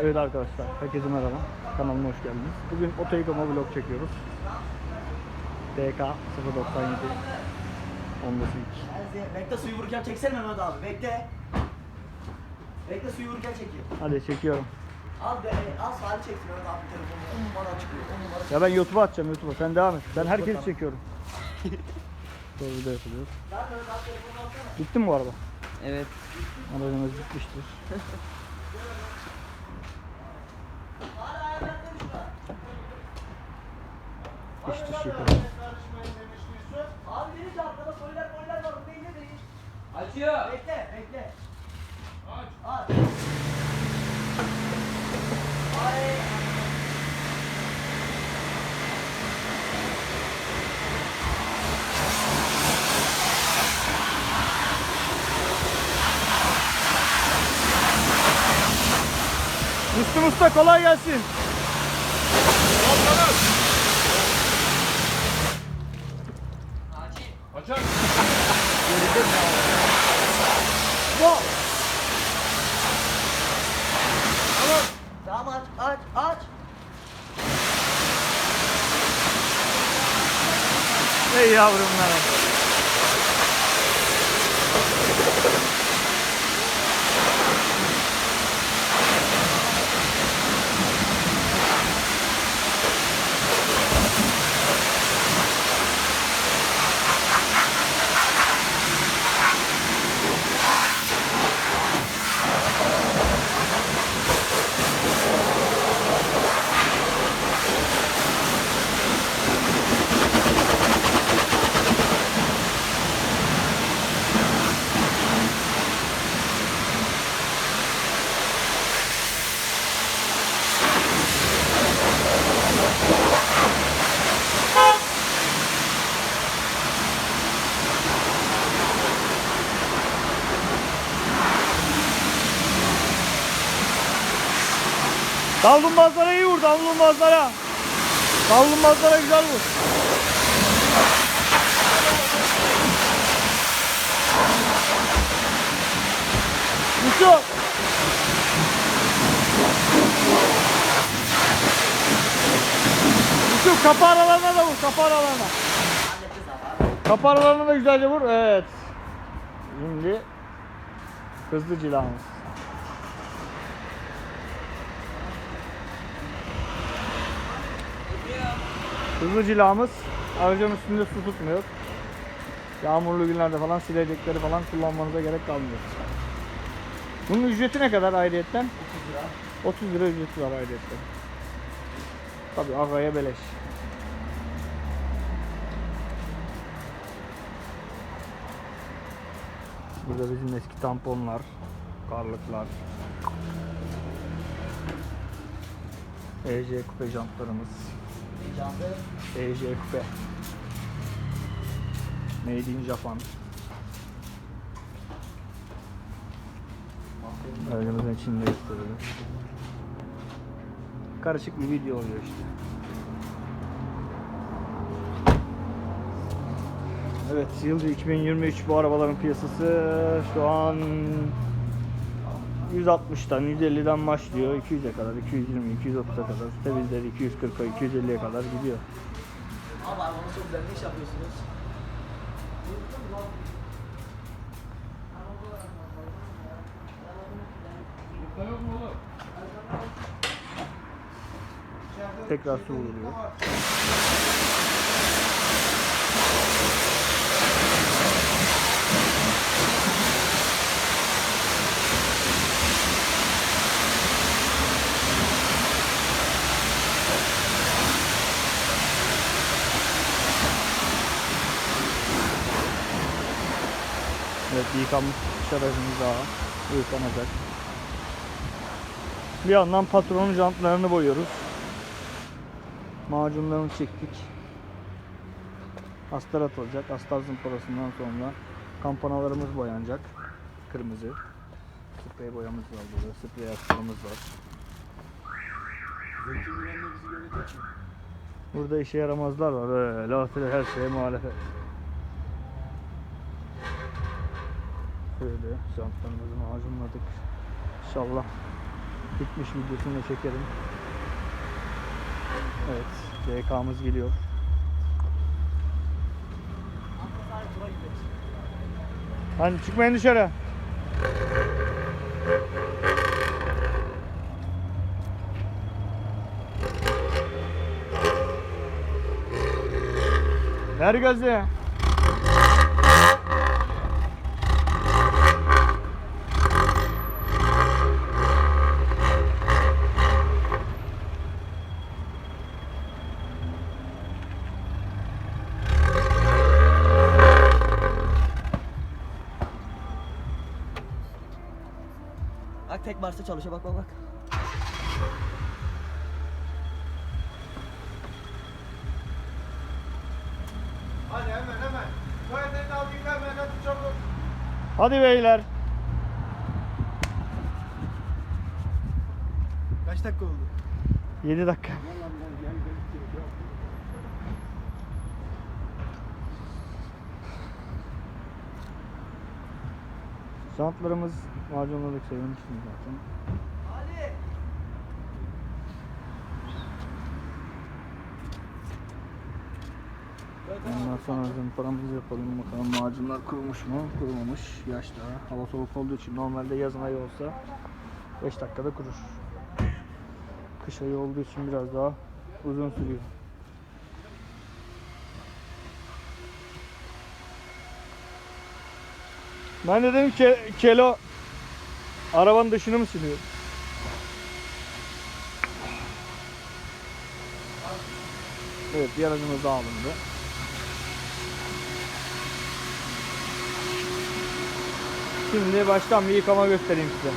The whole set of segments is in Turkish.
Evet arkadaşlar, herkese merhaba. Kanalıma hoş geldiniz. Bugün oto yıkama vlog çekiyoruz. DK 097 Honda Civic. Bekle suyu vururken çeksene Mehmet abi. Bekle. Bekle suyu vururken çekeyim. Hadi çekiyorum. Al be, al Salih çeksin Mehmet abi telefonunu. 10 numara çıkıyor, 10 numara Ya ben YouTube'a atacağım YouTube'a. Sen devam et. Ben herkesi çekiyorum. Doğru video yapılıyor. Lan Mehmet abi telefonunu alsana. Bitti mi bu araba? Evet. Aracımız bitmiştir. İç dış yıkama. Abi dedi ki arkada poliler poliler var. Bu değil ne değil? Açıyor. Bekle, bekle. Aç. Aç. Ay. Müslüm Usta kolay gelsin. Açar. Go. Tamam aç, aç, aç. Ey yavrumlar. Davlumbazlara iyi vur, davlumbazlara. Davlumbazlara güzel vur. Yusuf. Yusuf kapı aralarına da vur, kapı aralarına. Kapı aralarına da güzelce vur. Evet. Şimdi hızlı cilamız. Hızlı cilamız aracın üstünde su tutmuyor. Yağmurlu günlerde falan silecekleri falan kullanmanıza gerek kalmıyor. Bunun ücreti ne kadar ayrıyetten? 30 lira ücreti var ayrıyetten. Tabi agaya beleş. Burada bizim eski tamponlar, karlıklar. EJ kupe jantlarımız. EJ kupe. Made in Japan. Aracımızın içinde gösterelim. Karışık bir video oluyor işte. Evet, yılda 2023 bu arabaların piyasası şu an 160'tan 150'den başlıyor 200'e kadar 220 230'a kadar temizleri 240'a 250'ye kadar gidiyor. Abi arabanız çok güzel. İş yapıyorsunuz? Tekrar su vuruluyor. Evet yıkanmış aracımız daha yıkanacak. Bir yandan patronun jantlarını boyuyoruz. Macunlarını çektik. Astar atılacak. Astar zımparasından sonra kampanalarımız boyanacak. Kırmızı. Sprey boyamız var burada. Sprey astarımız var. Burada işe yaramazlar var. Öyle her şeye muhalefet. Şöyle jantlarımızı macunladık. İnşallah Bitmiş videosunu da çekerim. Evet, DK'mız geliyor. Hadi çıkmayın dışarı. Ver gazı. Tek Mars'ta çalışıyor bak bak bak. Hadi hemen hemen. Tuvaletini al yıka hemen hadi çabuk. Hadi beyler. Kaç dakika oldu? 7 dakika. Jantlarımız macunladık söylemiştim zaten. Ali. Ondan sonra zımparamızı yapalım bakalım macunlar kurumuş mu? Kurumamış. Yaş daha. Hava soğuk olduğu için normalde yazın ayı olsa 5 dakikada kurur. Kış ayı olduğu için biraz daha uzun sürüyor. Ben de dedim ki kelo arabanın dışını mı siliyor? Evet bir aracımız daha alındı. Şimdi baştan bir yıkama göstereyim size.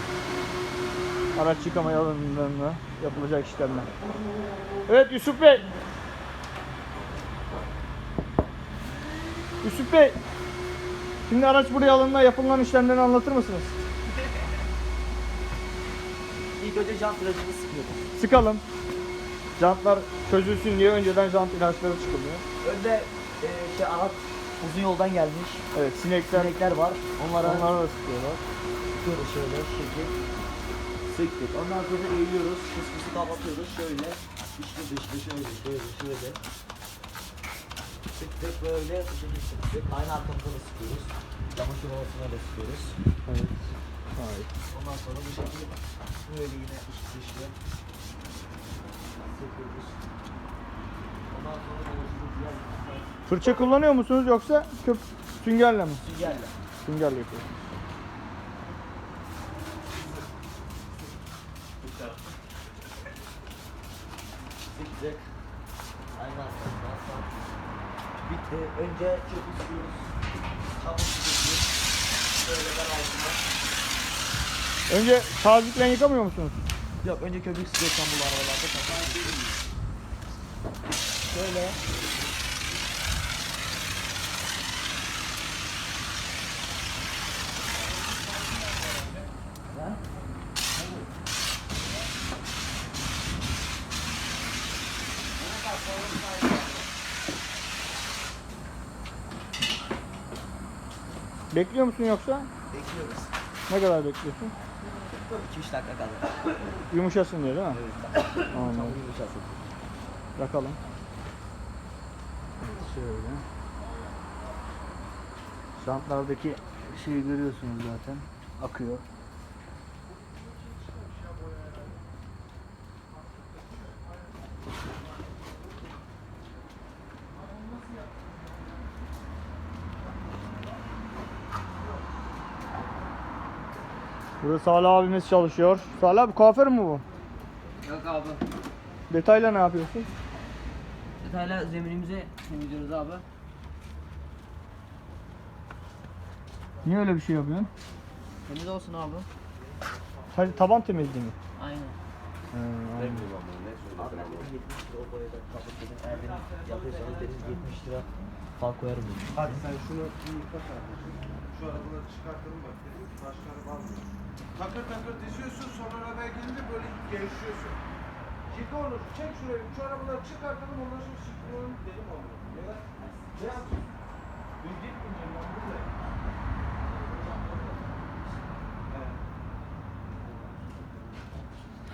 Araç yıkama alanlarında yapılacak işlemler. Evet Yusuf Bey. Yusuf Bey. Şimdi araç buraya alındığında yapılan işlemleri anlatır mısınız? İlk önce jant virajını sıkıyoruz. Sıkalım. Jantlar çözülsün diye önceden jant ilaçları çıkılıyor. Önde e, şey araç uzun yoldan gelmiş. Evet sinekler, Sinekler var. Onlara onları da sıkıyorlar. sıkıyoruz şöyle şekil. Sıktık. Ondan sonra eğiliyoruz. Fıskısı kapatıyoruz. Şöyle. İçli dışlı şöyle şöyle şöyle. Sıktık böyle bu şekilde sıktık. Aynı arkamıza da sıkıyoruz. Çamaşır ovasına da sıkıyoruz. Evet. Hayır. Ondan sonra bu şekilde böyle yine içli dışlı sıkıyoruz. Ondan sonra dolaşıyoruz diğer Fırça kullanıyor musunuz yoksa köp süngerle mi? süngerle. Süngerle yapıyoruz. Sıktık. Aynı arkamdan sonra bitti. Önce çöpü sıkıyoruz. Çabuk sıkıyoruz. Şöyle ben altına. Önce tazikle yıkamıyor musunuz? Yok önce köpük sıkıyorsan bu arabalarda. Şöyle. Bekliyor musun yoksa? Bekliyoruz. Ne kadar bekliyorsun? 2-3 dakika kaldı. Yumuşasın diye değil mi? Anladım. Tamam yumuşasın. Bakalım. Evet, şöyle. Jantlardaki şeyi görüyorsunuz zaten. Akıyor. Burada Salih abimiz çalışıyor. Salih abi kuaför mü bu? Yok abi. Detayla ne yapıyorsun? Detaylı zeminimizi temizliyoruz abi. Niye öyle bir şey yapıyorsun? Temiz olsun abi. Sadece taban temizliği mi? Aynen. He, anladım. Abi ben dedim 70 lira o boyada kaput dedim. Eğer benim yapıyorsanız dedim 70 lira fark koyarım. Hadi sen şunu kardeşim. Şu arabaları çıkartalım bak. dedim. Taşları bağlıyor. Takır takır diziyorsun sonra arabaya gelince böyle gevşiyorsun. Yıka onu çek şurayı. Şu arabaları çıkartalım ondan sonra sıkılalım dedim onu. Ya ne yapıyorsun? Dün gitmeyeceğim ben buradayım.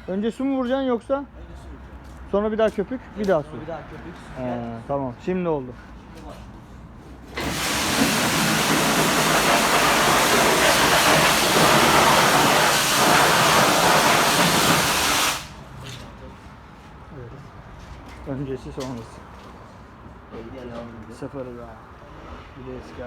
Önce su mu vuracaksın yoksa Önce su vuracağım. sonra bir daha köpük, bir daha su. Bir daha köpük. He, tamam. Şimdi oldu. Evet. Öncesi sonrası. Sıfır daha. Bir de eski.